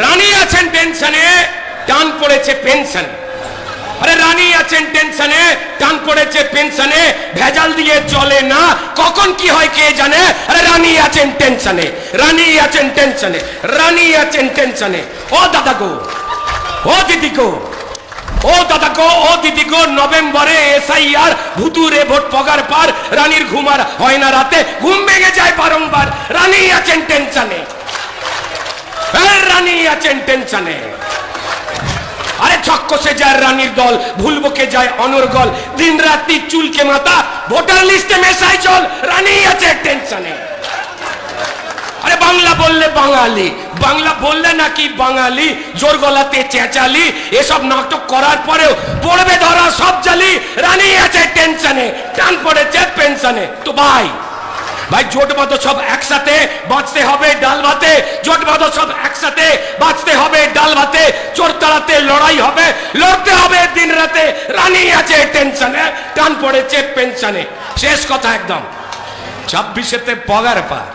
রানী আছেন টেনশনে, টান পড়েছে পেনশনে। আরে রানী আছেন টেনশনে, টান পড়েছে পেনশনে, ভেজাল দিয়ে চলে না, কখন কি হয় কে জানে? আরে রানী আছেন টেনশনে, রানী আছেন টেনশনে, রানী আছেন টেনশনে। ও দাদা গো, ও দিদি গো, ও দাদা গো, ও দিদি গো, নভেম্বরে এসআইআর, ভুতুরে ভোট পগার পার, রানীর ঘুমার হয় না রাতে, ঘুম ভেঙে যায় বারংবার। রানী আছেন টেনশনে। রানী আছেন টেনশনে। আরে ছক্কসে যায় রানীর দল, ভুলবকে যায় অনর্গল দিন রাত্রি চুলকে ভোটার লিস্টে মেশাই চল, রানী আছে টেনশনে। আরে বাংলা বললে বাঙালি, বাংলা বললে নাকি বাঙালি, জোর গলাতে চেঁচালি, এসব নাটক করার পরেও পড়বে ধরা সব জালি, রানী আছে টেনশনে, টান পড়েছে পেনশনে। তো ভাই ভাই জোট বাঁধো সব একসাথে, বাঁচতে হবে ডাল ভাতে, জোট বাঁধো সব বাঁচতে হবে, ডাল ভাতে, চোর লড়াই হবে, লড়তে হবে, দিন রাতে রানী আছে টেনশনে টান পড়েছে পেনশনে শেষ কথা একদম। ছাব্বিশেতে পগার পার।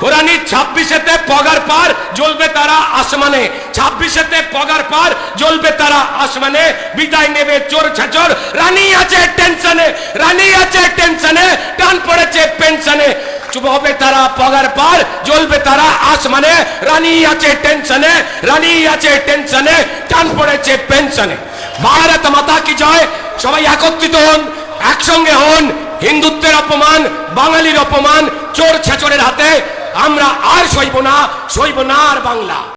কোরআনি ছাব্বিশেতে পগার পার, জ্বলবে তারা আসমানে। ছাব্বিশেতে পগার পার, জ্বলবে তারা আসমানে। বিদায় নেবে চোর ছাচর রানী আছে টেনশনে রানী আছে টেনশনে টান পড়েছে পেনশনে চুপ হবে তারা পগার পার, জ্বলবে তারা আসমানে। রানী আছে টেনশনে, রানী আছে টেনশনে, টান পড়েছে পেনশনে। ভারত মাতা কি জয়? সবাই একত্রিত হন, একসঙ্গে হন। হিন্দুত্বের অপমান, বাঙালির অপমান, চোর ছেচরের হাতে। আমরা আর সইব না সইব না আর বাংলা।